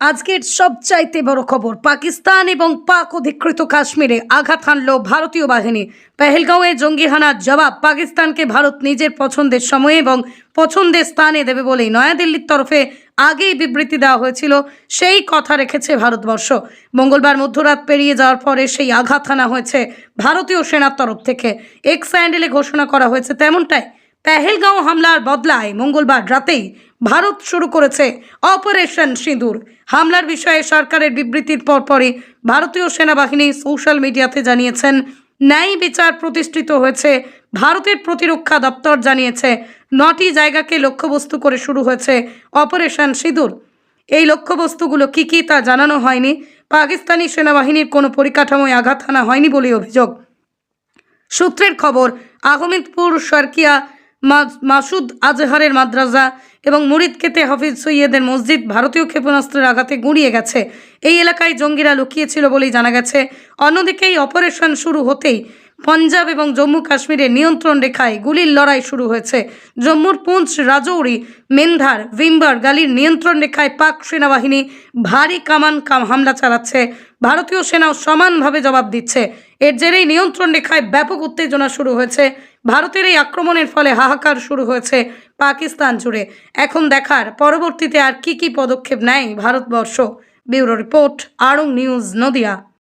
আজকের সবচাইতে বড় খবর, পাকিস্তান এবং পাক অধিকৃত কাশ্মীরে আঘাত হানল ভারতীয় বাহিনী। পেহেলগাঁওয়ে জঙ্গি হানার জবাব, পাকিস্তানকে ভারত নিজের পছন্দের সময়ে এবং পছন্দের স্থানে দেবে বলেই নয়াদিল্লির তরফে আগেই বিবৃতি দেওয়া হয়েছিল। সেই কথা রেখেছে ভারতবর্ষ। মঙ্গলবার মধ্যরাত পেরিয়ে যাওয়ার পরে সেই আঘাত হানা হয়েছে ভারতীয় সেনার তরফ থেকে। এক্স হ্যান্ডেলে ঘোষণা করা হয়েছে তেমনটাই। পেহেলগাঁও হামলার বদলায় মঙ্গলবার রাতেই ভারত শুরু করেছে অপারেশন সিঁদুর। হামলার বিষয়ে সরকারের বিবৃতির পরপরই ভারতীয় সেনাবাহিনী সোশ্যাল মিডিয়াতে জানিয়েছেন, ন্যায় বিচার প্রতিষ্ঠিত হয়েছে, ভারতের প্রতিরক্ষা দপ্তর জানিয়েছে, নটি জায়গাকে লক্ষ্যবস্তু করে শুরু হয়েছে অপারেশন সিঁদুর। এই লক্ষ্যবস্তুগুলো কী কী তা জানানো হয়নি, পাকিস্তানি সেনাবাহিনীর কোনো পরিকাঠামোয় আঘাত হানা হয়নি বলে অভিযোগ। সূত্রের খবর, আহমেদপুর সার্কিয়া মাসুদ আজহারের মাদ্রাসা এবং মুরিদ কেতে হাফিজ সৈয়দের মসজিদ ভারতীয় ক্ষেপণাস্ত্রের আঘাতে গুঁড়িয়ে গেছে। এই এলাকায় জঙ্গিরা লুকিয়েছিল বলেই জানা গেছে। অন্যদিকে এই অপারেশন শুরু হতেই পাঞ্জাব এবং জম্মু কাশ্মীরের নিয়ন্ত্রণ রেখায় গুলির লড়াই শুরু হয়েছে। জম্মুর পুঞ্চ, রাজৌরি, মেন্ধার, ভিম্বার গালির নিয়ন্ত্রণ রেখায় পাক সেনাবাহিনী ভারী কামান কাম হামলা চালাচ্ছে। ভারতীয় সেনাও সমানভাবে জবাব দিচ্ছে। এর জেরেই নিয়ন্ত্রণ রেখায় ব্যাপক উত্তেজনা শুরু হয়েছে। ভারতের এই আক্রমণের ফলে হাহাকার শুরু হয়েছে পাকিস্তান জুড়ে। এখন দেখার পরবর্তীতে আর কি কি পদক্ষেপ নেয় Bharatvarsha. Bureau report Arong news, Nadia.